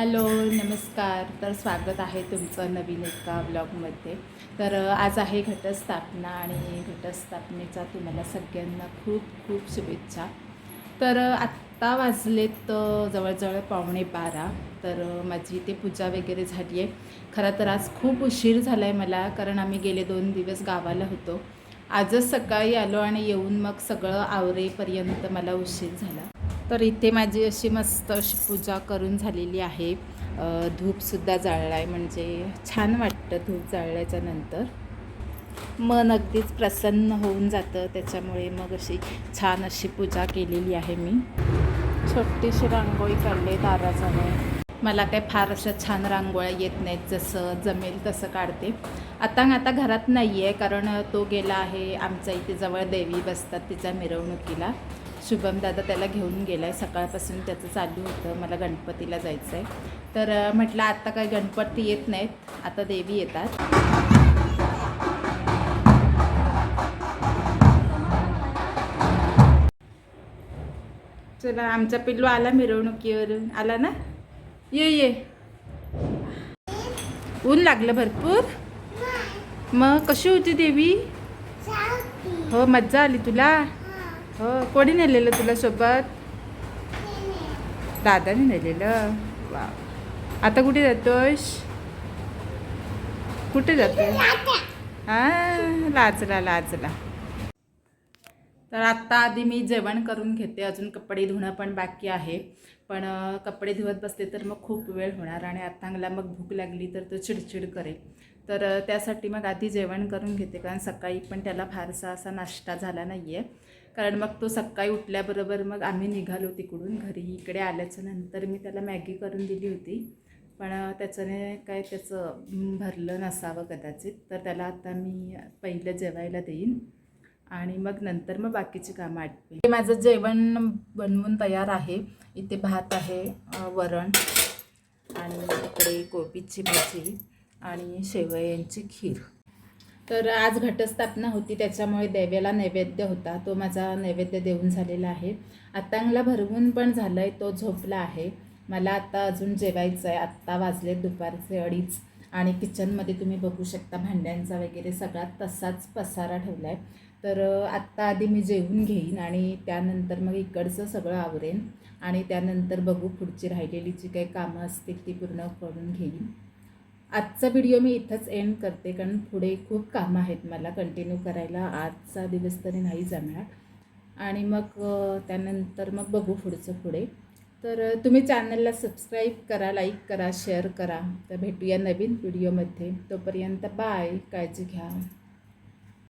Hello नमस्कार. तर स्वागत आहे तुमचं नवीन एका ब्लॉगमध्ये. तर आज आहे घटस्थापना आणि घटस्थापनेचा तुम्हाला सगळ्यांना खूप खूप शुभेच्छा. तर आत्ता वाजलेत जवळजवळ पावणे बारा. तर माझी इथे पूजा वगैरे झाली आहे. खरं तर आज खूप उशीर झाला आहे मला कारण आम्ही गेले दोन दिवस गावाला होतो. आजच सकाळी आलो आणि येऊन मग सगळं आवरेपर्यंत मला उशीर झाला. तर इथे माझी अशी मस्त अशी पूजा करून झालेली आहे. धूपसुद्धा जाळला आहे म्हणजे छान वाटतं धूप जाळल्याच्या नंतर. मन अगदीच प्रसन्न होऊन जातं त्याच्यामुळे मग अशी छान अशी पूजा केलेली आहे मी. छोटीशी रांगोळी काढली दाराजाने मला काय फार अशा छान रांगोळ्या येत नाहीत जसं जमेल तसं काढते. आता आता घरात नाही आहे कारण तो गेला आहे आमच्या इथे जवळ देवी बसतात तिच्या मिरवणुकीला. शुभम दादा त्याला घेऊन गेला आहे सकाळपासून त्याचं चालू होतं. मला गणपतीला जायचं आहे तर म्हटलं आत्ता काही गणपती येत नाहीत. आता देवी येतात. चला आमचा पिल्लू आला मिरवणुकीवरून. आला ना? ये ये. ऊन लागलं भरपूर. मग कशी होती देवी? हो मज्जा आली तुला? हो कोणी नेलेलं तुला सोबत? दादाने नेलेलं. वा आता कुठे जातोस कुठे जातोय हा लाजला लाजला तर आत्ता आधी मी जेवण करून घेते. अजून कपडे धुणं पण बाकी आहे. पण कपडे धुवत बसते तर मग खूप वेळ होणार आणि आत्तांगला मग भूक लागली तर तो चिडचिड करेल. तर त्यासाठी मग आधी जेवण करून घेते. कारण सकाळी पण त्याला फारसा असा नाश्ता झाला नाही आहे कारण मग तो सकाळी उठल्याबरोबर मग आम्ही निघालो तिकडून. घरी इकडे आल्याच्यानंतर मी त्याला मॅगी करून दिली होती. पण त्याच्याने काय त्याचं भरलं नसावं कदाचित. तर त्याला आता मी पहिलं जेवायला देईन. आणि मग नंतर मग बाकीची कामं आटवी हे माझं जेवण बनवून तयार आहे. इथे भात आहे वरण आणि इकडे कोबीची भाजी आणि शेवयांची खीर. तर आज घटस्थापना होती त्याच्यामुळे देव्याला नैवेद्य होता. तो माझा नैवेद्य देऊन झालेला आहे. आत्तांगला भरवून पण झालं आहे तो झोपला आहे. मला आता अजून जेवायचं आहे आत्ता वाजले दुपारचे अडीच. आणि किचनमध्ये तुम्ही बघू शकता भांड्यांचा वगैरे सगळा तसाच पसारा ठेवला आहे तर आत्ता आधी मी जेवून घेईन आणि त्यानंतर मग इकडचं सगळं आवरेन आणि त्यानंतर बघू पुढची राहिलेली जी काही कामं असतील ती पूर्ण करून घेईन. आजचा व्हिडिओ मी इथंच एंड करते कारण पुढे खूप कामं आहेत मला कंटिन्यू करायला. आजचा दिवस तरी नाही जमणार. आणि मग त्यानंतर मग बघू पुढचं पुढे. तर तुम्ही चॅनलला सबस्क्राईब करा लाईक करा शेअर करा. तर भेटूया नवीन व्हिडिओमध्ये. तोपर्यंत बाय काळजी घ्या.